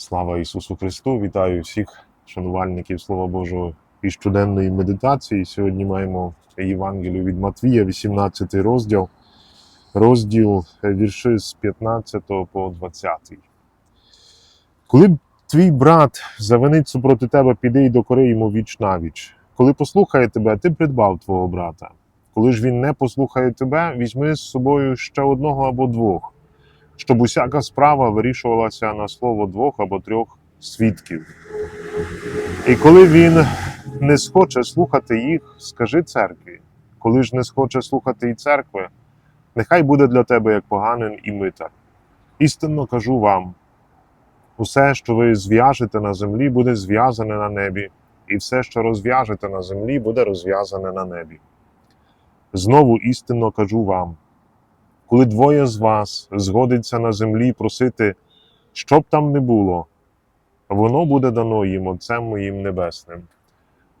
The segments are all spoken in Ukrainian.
Слава Ісусу Христу! Вітаю всіх шанувальників Слова Божого і щоденної медитації. Сьогодні маємо Євангелію від Матвія, 18 розділ, розділ е, вірші з 15 по 20. Коли твій брат завинить супроти тебе, піди й докори йому віч навіч. Коли послухає тебе, ти придбав твого брата. Коли ж він не послухає тебе, візьми з собою ще одного або двох щоб усяка справа вирішувалася на слово двох або трьох свідків. І коли він не схоче слухати їх, скажи церкві. Коли ж не схоче слухати і церкви, нехай буде для тебе як поганин і митар. Істинно кажу вам: усе, що ви зв'яжете на землі, буде зв'язане на небі, і все, що розв'яжете на землі, буде розв'язане на небі. Знову істинно кажу вам коли двоє з вас згодиться на землі просити, що б там не було, воно буде дано їм Отцем моїм Небесним.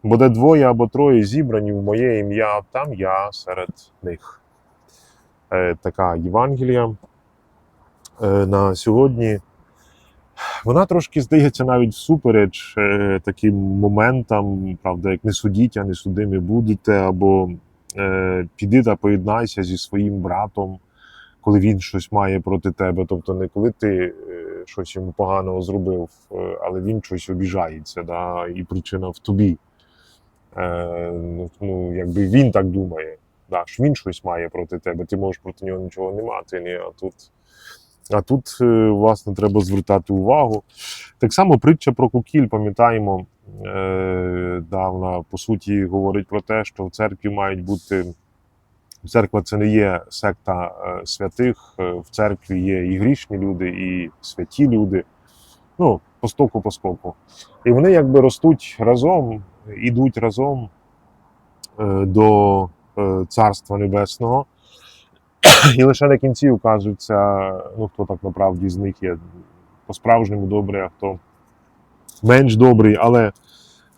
Буде двоє або троє зібрані в моє ім'я, там я серед них. Е, така Євангелія е, на сьогодні. Вона трошки здається навіть всупереч е, таким моментам, правда, як не судіть, а не судимі будете, або е, піди та поєднайся зі своїм братом коли він щось має проти тебе. Тобто не коли ти е, щось йому поганого зробив, е, але він щось обіжається, да, і причина в тобі. Е, ну, ну, якби він так думає, да, що він щось має проти тебе, ти можеш проти нього нічого не мати. Ні, а тут, а тут, е, власне, треба звертати увагу. Так само притча про кукіль, пам'ятаємо, е, да, вона по суті говорить про те, що в церкві мають бути. Церква це не є секта е, святих. Е, В церкві є і грішні люди, і святі люди. Ну, по стоку, по скоку. І вони якби ростуть разом, ідуть разом е, до Царства Небесного. І лише на кінці указується, ну, хто так направді з них є по-справжньому добрий, а хто менш добрий. Але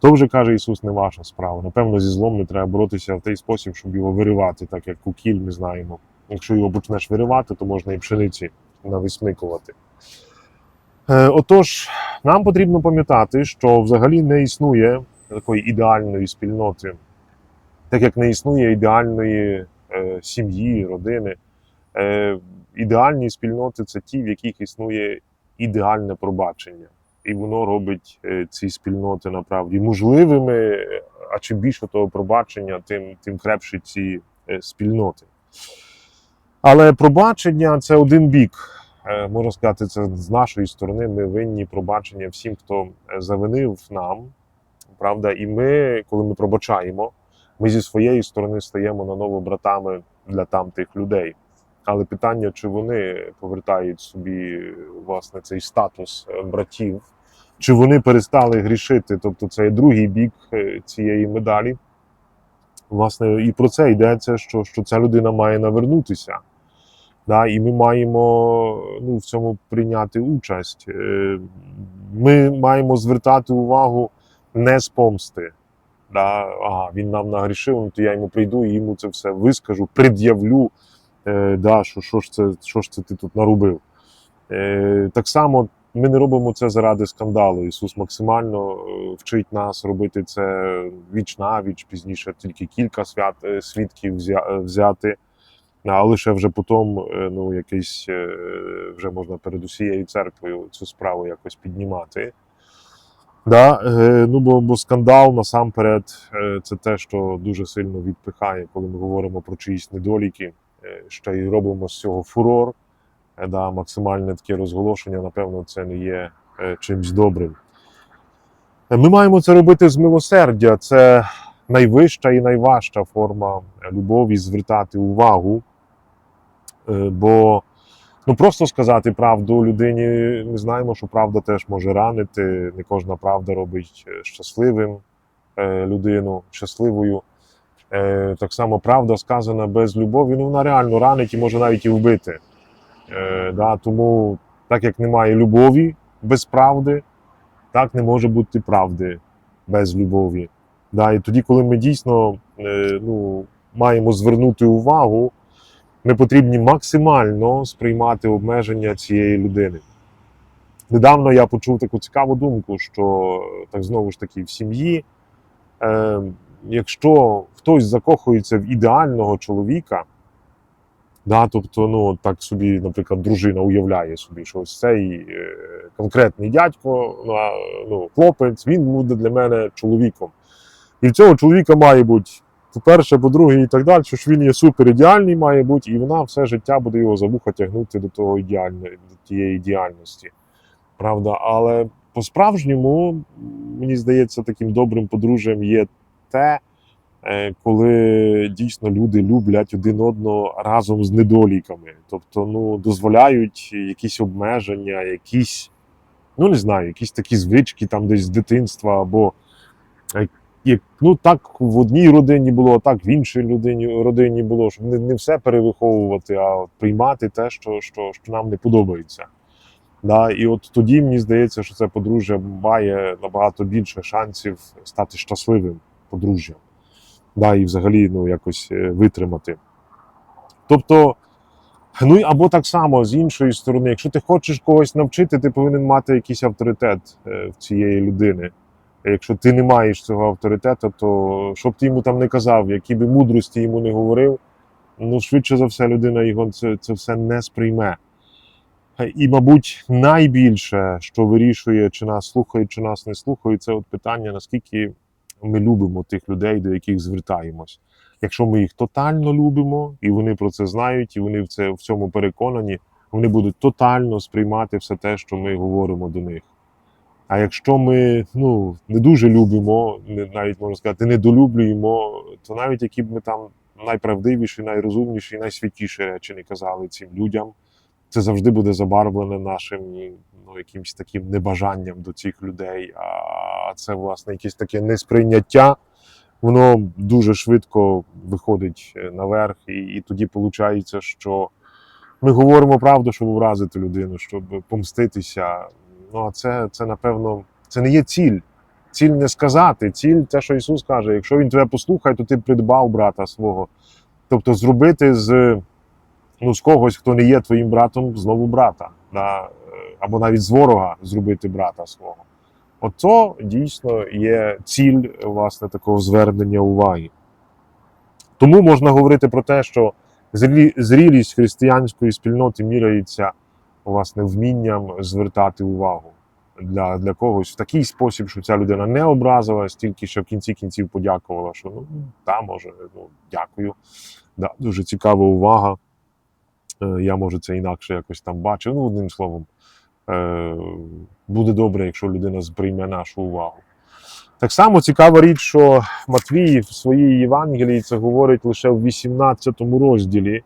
то вже каже Ісус, не ваша справа. Напевно, зі злом не треба боротися в той спосіб, щоб його виривати, так як кукіль ми знаємо. Якщо його почнеш виривати, то можна і пшениці нависмикувати. Е, отож, нам потрібно пам'ятати, що взагалі не існує такої ідеальної спільноти, так як не існує ідеальної е, сім'ї, родини. Е, ідеальні спільноти це ті, в яких існує ідеальне пробачення і воно робить е, ці спільноти направді можливими. А чим більше того пробачення, тим, тим крепші ці е, спільноти. Але пробачення це один бік. Е, Можна сказати, це з нашої сторони. Ми винні пробачення всім, хто завинив нам. Правда, і ми, коли ми пробачаємо, ми зі своєї сторони стаємо на ново братами для тамтих людей. Але питання, чи вони повертають собі власне цей статус братів, чи вони перестали грішити? Тобто це другий бік е, цієї медалі. Власне, і про це йдеться, що, що ця людина має навернутися. Да, і ми маємо ну, в цьому прийняти участь. Е, Ми маємо звертати увагу не з помсти. Да, ага, він нам нагрішив, ну, то я йому прийду і йому це все вискажу, пред'явлю е, да, що, що, ж це, що ж це ти тут наробив. Е, так само ми не робимо це заради скандалу. Ісус максимально е, вчить нас робити це віч на віч, пізніше тільки кілька свят, е, свідків е, взяти, а лише вже потім ну, якийсь вже можна перед усією церквою цю справу якось піднімати. Да, ну, бо, бо скандал насамперед це те, що дуже сильно відпихає, коли ми говоримо про чиїсь недоліки ще й робимо з цього фурор, да, максимальне таке розголошення, напевно, це не є е, чимсь добрим. Е, Ми маємо це робити з милосердя. Це найвища і найважча форма любові звертати увагу. Е, Бо ну, просто сказати правду людині, ми знаємо, що правда теж може ранити. Не кожна правда робить е, щасливим е, людину, щасливою. Е, так само правда сказана без любові, ну вона реально ранить і може навіть і вбити. Е, да, тому, так як немає любові без правди, так не може бути правди без любові. Да, і тоді, коли ми дійсно е, ну, маємо звернути увагу, ми потрібні максимально сприймати обмеження цієї людини. недавно я почув таку цікаву думку, що так знову ж таки в сім'ї, е, якщо хтось закохується в ідеального чоловіка, да, тобто, ну, так собі, наприклад, дружина уявляє собі, що ось цей е, конкретний дядько, ну, ну, хлопець, він буде для мене чоловіком. І в цього чоловіка має бути, по-перше, по-друге, і так далі, що ж він є супер ідеальний, має бути, і вона все життя буде його за вуха тягнути до того ідеальної, до тієї ідеальності. Правда, але по-справжньому, мені здається, таким добрим подружжям є те, коли дійсно люди люблять один одного разом з недоліками. Тобто, ну, дозволяють якісь обмеження, якісь, ну не знаю, якісь такі звички там десь з дитинства, або е, як, ну, так в одній родині було, так в іншій людині, родині було, щоб не, не все перевиховувати, а приймати те, що, що, що нам не подобається. Да, і от тоді мені здається, що це подружжя має набагато більше шансів стати щасливим подружжям. Да, і взагалі ну, якось е, витримати. Тобто, ну або так само з іншої сторони, якщо ти хочеш когось навчити, ти повинен мати якийсь авторитет е, в цієї людини. Якщо ти не маєш цього авторитету, то що б ти йому там не казав, які би мудрості йому не говорив, ну швидше за все, людина його це, це все не сприйме. І, мабуть, найбільше, що вирішує, чи нас слухають, чи нас не слухають, це от питання, наскільки ми любимо тих людей, до яких звертаємось. Якщо ми їх тотально любимо, і вони про це знають, і вони в це в цьому переконані, вони будуть тотально сприймати все те, що ми говоримо до них. А якщо ми ну, не дуже любимо, навіть можна сказати, недолюблюємо, то навіть які б ми там найправдивіші, найрозумніші, найсвятіші речі не казали цим людям, це завжди буде забарвлене нашим ну, якимось таким небажанням до цих людей. А це, власне, якесь таке несприйняття, воно дуже швидко виходить е, наверх, і, і тоді виходить, що ми говоримо правду, щоб вразити людину, щоб помститися. Ну, а це, це, напевно, це не є ціль. Ціль не сказати, ціль те, що Ісус каже: якщо Він тебе послухає, то ти придбав брата свого. Тобто зробити з ну, з когось, хто не є твоїм братом, знову брата, да? е, або навіть з ворога зробити брата свого. Ото дійсно є ціль власне такого звернення уваги. Тому можна говорити про те, що зрілість християнської спільноти міряється власне вмінням звертати увагу для, для когось в такий спосіб, щоб ця людина не образилась, тільки що в кінці кінців подякувала, що ну та може, ну дякую. Да, дуже цікава увага. Е, Я може це інакше якось там бачив. Ну, одним словом, е, буде добре, якщо людина сприйме нашу увагу. Так само цікава річ, що Матвій в своїй Євангелії це говорить лише в 18 розділі.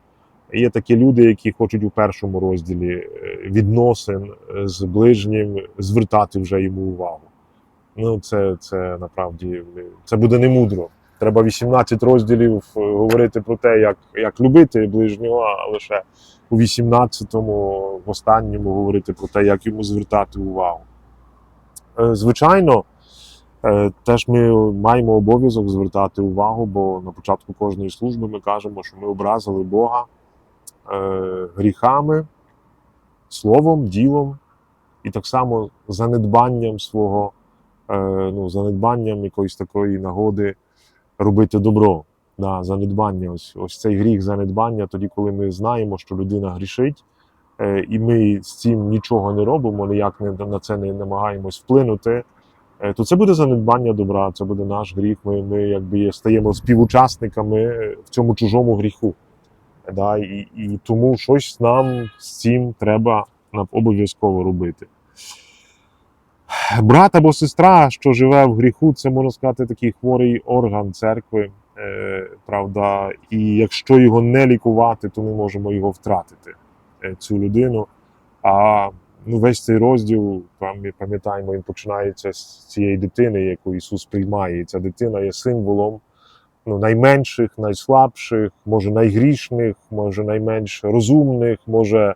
Є такі люди, які хочуть у першому розділі е, відносин з ближнім звертати вже йому увагу. Ну, це, це насправді це буде не мудро. Треба 18 розділів е, говорити про те, як, як любити ближнього, а лише у 18-му, в останньому говорити про те, як йому звертати увагу. Е, Звичайно, е, теж ми маємо обов'язок звертати увагу, бо на початку кожної служби ми кажемо, що ми образили Бога гріхами, словом, ділом і так само занедбанням свого, ну, занедбанням якоїсь такої нагоди робити добро. Да, занедбання, ось, ось цей гріх занедбання, тоді, коли ми знаємо, що людина грішить, е, і ми з цим нічого не робимо, ніяк не, на це не намагаємось вплинути, е, то це буде занедбання добра, це буде наш гріх. Ми, ми якби стаємо співучасниками в цьому чужому гріху. Да, і, і тому щось нам з цим треба обов'язково робити. Брат або сестра, що живе в гріху, це можна сказати такий хворий орган церкви. Е, правда, і якщо його не лікувати, то ми можемо його втратити, е, цю людину. А ну, весь цей розділ, пам- пам'ятаємо, він починається з цієї дитини, яку Ісус приймає. І ця дитина є символом ну, найменших, найслабших, може найгрішних, може найменш розумних, може,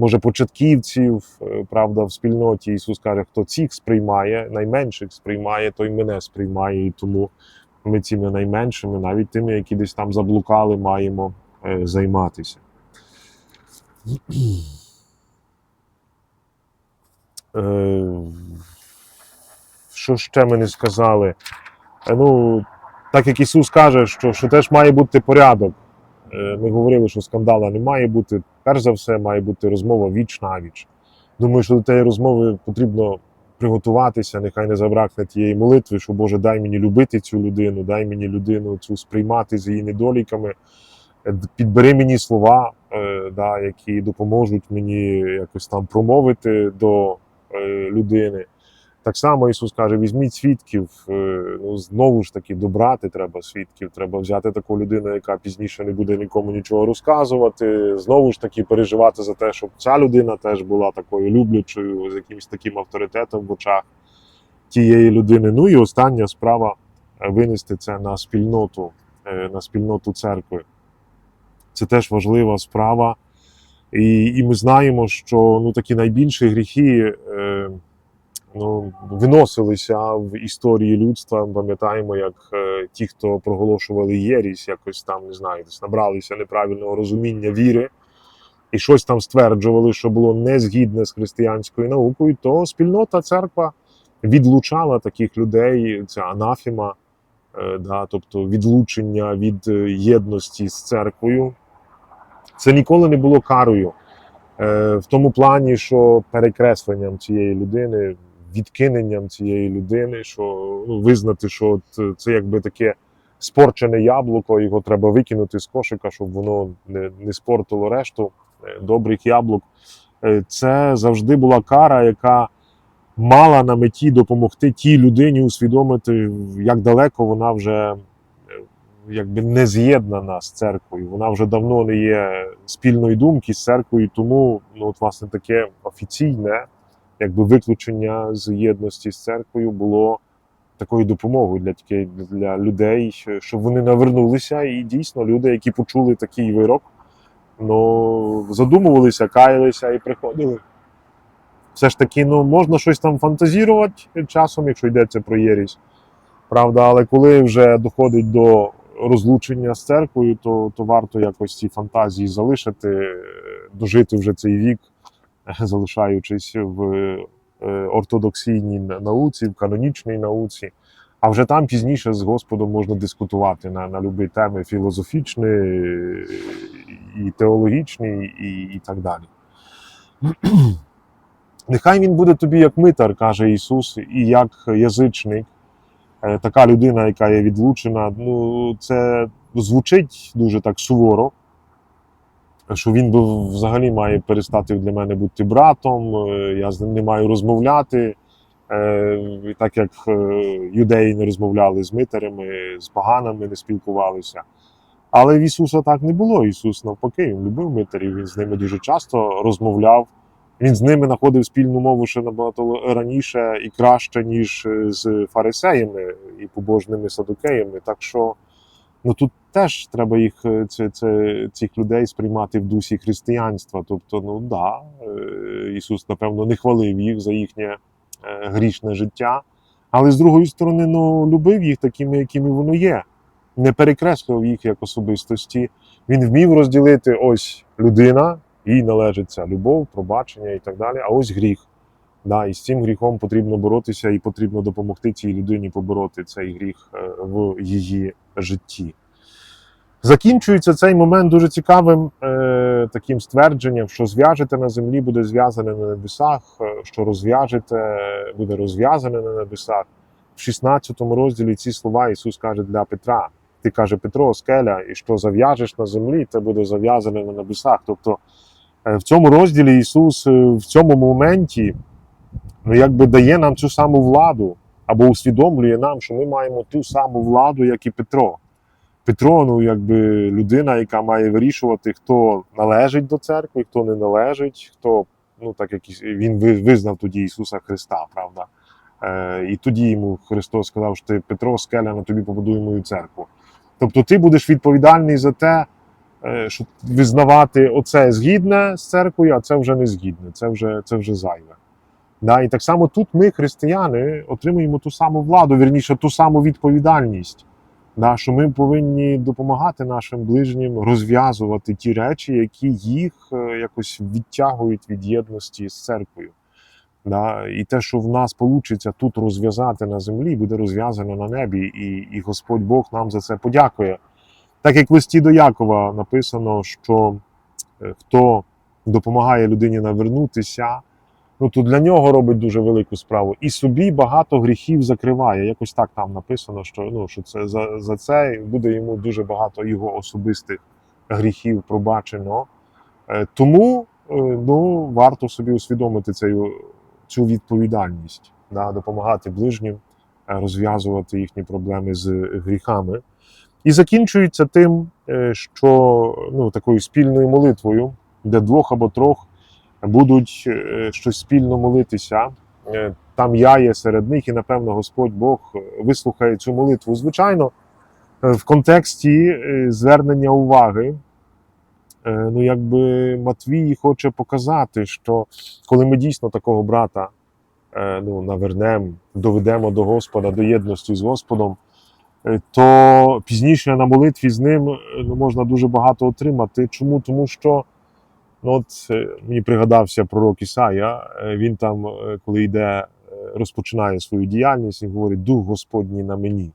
може початківців. Е, Правда, в спільноті Ісус каже, хто цих сприймає, найменших сприймає, той мене сприймає. І тому ми цими найменшими, навіть тими, які десь там заблукали, маємо е, займатися. Е, що ще ми не сказали? Ну, так як Ісус каже, що, що теж має бути порядок. Ми говорили, що скандала не має бути. Перш за все, має бути розмова віч на віч. Думаю, що до тієї розмови потрібно приготуватися, нехай не забракне тієї молитви, що Боже, дай мені любити цю людину, дай мені людину цю сприймати з її недоліками. Е, Підбери мені слова, е, да, які допоможуть мені якось там промовити до е, людини. Так само Ісус каже: візьміть свідків. е, Ну, знову ж таки, добрати треба свідків. Треба взяти таку людину, яка пізніше не буде нікому нічого розказувати. Знову ж таки, переживати за те, щоб ця людина теж була такою люблячою, з якимось таким авторитетом в очах тієї людини. Ну і остання справа е, винести це на спільноту, е, на спільноту церкви. Це теж важлива справа. І, і ми знаємо, що ну, такі найбільші гріхи е, ну, виносилися в історії людства. Пам'ятаємо, як е, ті, хто проголошували єрість, якось там не знаю, десь набралися неправильного розуміння віри і щось там стверджували, що було не згідне з християнською наукою, то спільнота церква відлучала таких людей. Ця анафіма, е, да, тобто відлучення від е, єдності з церквою. Це ніколи не було карою. Е, в тому плані, що перекресленням цієї людини, відкиненням цієї людини, що ну, визнати, що е, це якби таке спорчене яблуко, його треба викинути з кошика, щоб воно не, не спортило решту е, добрих яблук. Е, Це завжди була кара, яка мала на меті допомогти тій людині усвідомити, як далеко вона вже якби не з'єднана з церквою. Вона вже давно не є спільної думки з церквою, тому ну, от, власне таке офіційне якби виключення з єдності з церквою було такою допомогою для таке- для людей, щоб вони навернулися, і дійсно люди, які почули такий вирок, ну задумувалися, каялися і приходили. Все ж таки, ну можна щось там фантазірувати часом, якщо йдеться про єрість. Правда, але коли вже доходить до розлучення з церквою, то, то варто якось ці фантазії залишити, дожити вже цей вік, залишаючись в е, ортодоксійній науці, в канонічній науці. А вже там пізніше з Господом можна дискутувати на, на любі теми філософічні, е, і теологічні, і, і так далі. Нехай він буде тобі як митар, каже Ісус, і як язичник, Е, така людина, яка є відлучена. Ну, це звучить дуже так суворо, що він би взагалі має перестати для мене бути братом, е, я з ним не маю розмовляти. Е, Так як е, юдеї не розмовляли з митарями, з поганими не спілкувалися. Але в Ісуса так не було. Ісус навпаки, він любив митарів, він з ними дуже часто розмовляв. Він з ними знаходив спільну мову ще набагато раніше і краще, ніж з фарисеями і побожними садукеями. Так що ну, тут теж треба їх, е, це, це, цих людей сприймати в дусі християнства. Тобто, ну да, е, Ісус, напевно, не хвалив їх за їхнє е, грішне життя, але з другої сторони, ну, любив їх такими, якими воно є. Не перекреслював їх як особистості. Він вмів розділити ось людина, їй належить ця любов, пробачення і так далі. А ось гріх. Да, і з цим гріхом потрібно боротися, і потрібно допомогти цій людині побороти цей гріх в її житті. Закінчується цей момент дуже цікавим е, таким ствердженням, що зв'яжете на землі, буде зв'язане на небесах, е, що розв'яжете, буде розв'язане на небесах. В 16 розділі ці слова Ісус каже для Петра. Ти каже Петро, скеля, і що зав'яжеш на землі, це буде зав'язане на небесах. Тобто е, в цьому розділі Ісус е, в цьому моменті ну, якби дає нам цю саму владу або усвідомлює нам, що ми маємо ту саму владу, як і Петро. Петро, ну якби людина, яка має вирішувати, хто належить до церкви, хто не належить, хто, ну так як він визнав тоді Ісуса Христа, правда. Е, і тоді йому Христос сказав, що ти Петро, скеля, на тобі побудую мою церкву. Тобто ти будеш відповідальний за те, е, щоб визнавати оце згідне з церквою, а це вже не згідне, це вже, це вже зайве. Да, і так само тут ми, християни, отримуємо ту саму владу, вірніше, ту саму відповідальність. Да, що ми повинні допомагати нашим ближнім розв'язувати ті речі, які їх е, якось відтягують від єдності з церквою. Да? І те, що в нас вийде тут розв'язати на землі, буде розв'язано на небі, і, і Господь Бог нам за це подякує. Так як в листі до Якова написано, що е, хто допомагає людині навернутися, ну то для нього робить дуже велику справу. І собі багато гріхів закриває. Якось так там написано, що, ну, що це за, за це буде йому дуже багато його особистих гріхів пробачено. Е, Тому е, ну, варто собі усвідомити цю, цю відповідальність, да, допомагати ближнім, е, розв'язувати їхні проблеми з гріхами. І закінчується тим, що ну, такою спільною молитвою, де двох або трьох будуть е, щось спільно молитися. Е, Там я є серед них, і напевно Господь Бог вислухає цю молитву. Звичайно, е, в контексті е, звернення уваги. Е, Ну, якби Матвій хоче показати, що коли ми дійсно такого брата е, ну, навернемо, доведемо до Господа, до єдності з Господом, е, то пізніше на молитві з ним е, ну, можна дуже багато отримати. Чому? Тому що ну, от, е, мені пригадався пророк Ісая, е, він там, е, коли йде, розпочинає свою діяльність, він говорить: Дух Господній на мені.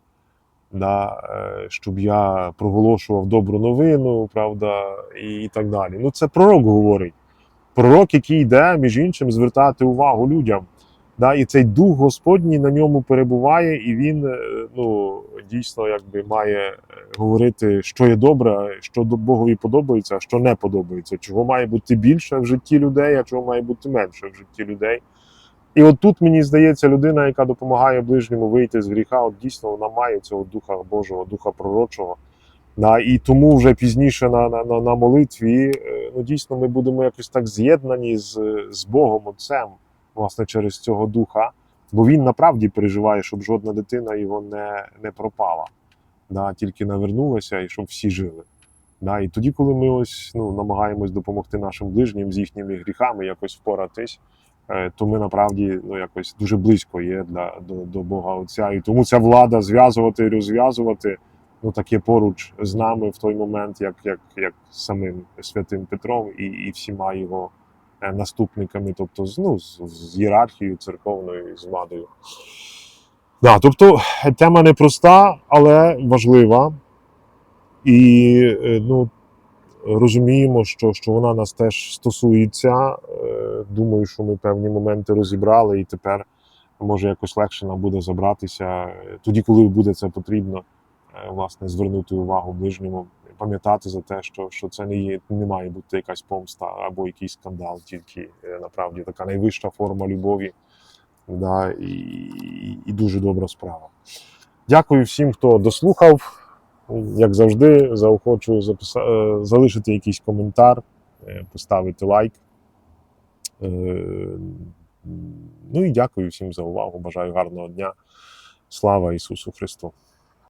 Да, щоб я проголошував добру новину, правда, і так далі. Ну, це пророк говорить. Пророк, який йде, між іншим, звертати увагу людям. Да, і цей дух Господній на ньому перебуває, і він е, ну, дійсно якби має е, говорити, що є добре, що Богові подобається, а що не подобається, чого має бути більше в житті людей, а чого має бути менше в житті людей. І от тут мені здається, людина, яка допомагає ближньому вийти з гріха, от дійсно вона має цього духа Божого, духа пророчого. Да, і тому вже пізніше на, на, на, на молитві, е, ну дійсно, ми будемо якось так з'єднані з, з Богом Отцем, власне, через цього духа. Бо він направді переживає, щоб жодна дитина його не, не пропала, да, тільки навернулася і щоб всі жили. Да, і тоді, коли ми ось ну, намагаємось допомогти нашим ближнім з їхніми гріхами якось впоратись, е, то ми направді ну, якось дуже близько є для, до, до Бога Отця. І тому ця влада зв'язувати і розв'язувати ну, таке поруч з нами в той момент, як, як, як самим святим Петром і, і всіма його наступниками, тобто ну, з, ієрархією церковною, з владою. Да, тобто тема непроста, але важлива. І е, ну, розуміємо, що, що вона нас теж стосується. Е, Думаю, що ми певні моменти розібрали, і тепер може якось легше нам буде забратися е, тоді, коли буде це потрібно, е, власне, звернути увагу ближньому, пам'ятати за те, що, що це не є, не має бути якась помста або якийсь скандал, тільки е, направді така найвища форма любові. Да, і, і дуже добра справа. Дякую всім, хто дослухав. Як завжди, заохочую записа... е, залишити якийсь коментар, е, поставити лайк. Ну і дякую всім за увагу. Бажаю гарного дня. Слава Ісусу Христу!